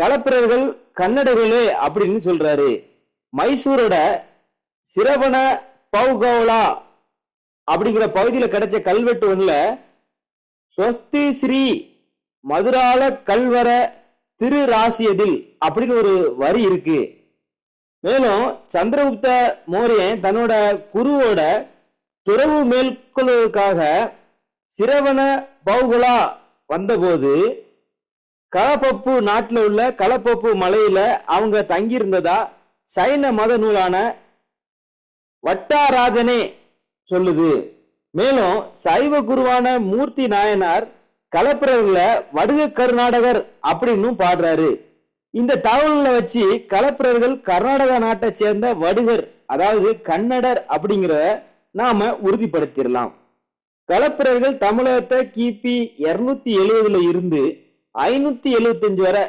களப்பிரர்கள் கன்னடர்களே அப்படின்னு சொல்றாரு. மைசூரோட சிரவண பௌகோலா அப்படிங்கிற பகுதியில் கிடைச்ச கல்வெட்டு ஒன்றில் ஸ்வஸ்தி ஸ்ரீ மதுரால கல்வர திரு ராசியதில் அப்படின்னு ஒரு வரி இருக்கு. மேலும் சந்திரகுப்த மௌரியன் தன்னோட குருவோட துறவு மேற்கொள்வதற்காக சிரவண பௌகுலா வந்தபோது களப்பப்பு நாட்டில் உள்ள களப்பப்பு மலையில அவங்க தங்கியிருந்ததா? சைன மத நூலான வட்டாராதனே சொல்லுது. மேலும் சைவ குருவான மூர்த்தி நாயனார் கலப்பிரர்களை வடுக கர்நாடகர் அப்படின்னும் பாடுறாரு. இந்த தகவல்களை வச்சு கலப்பிரர்கள் கர்நாடகா நாட்டை சேர்ந்த வடுகர் அதாவது கன்னடர் அப்படிங்கிறத நாம உறுதிப்படுத்திடலாம். கலப்பிரர்கள் தமிழகத்தை கிபி இருநூத்தி எழுபதுல இருந்து ஐநூத்தி எழுவத்தஞ்சு வரை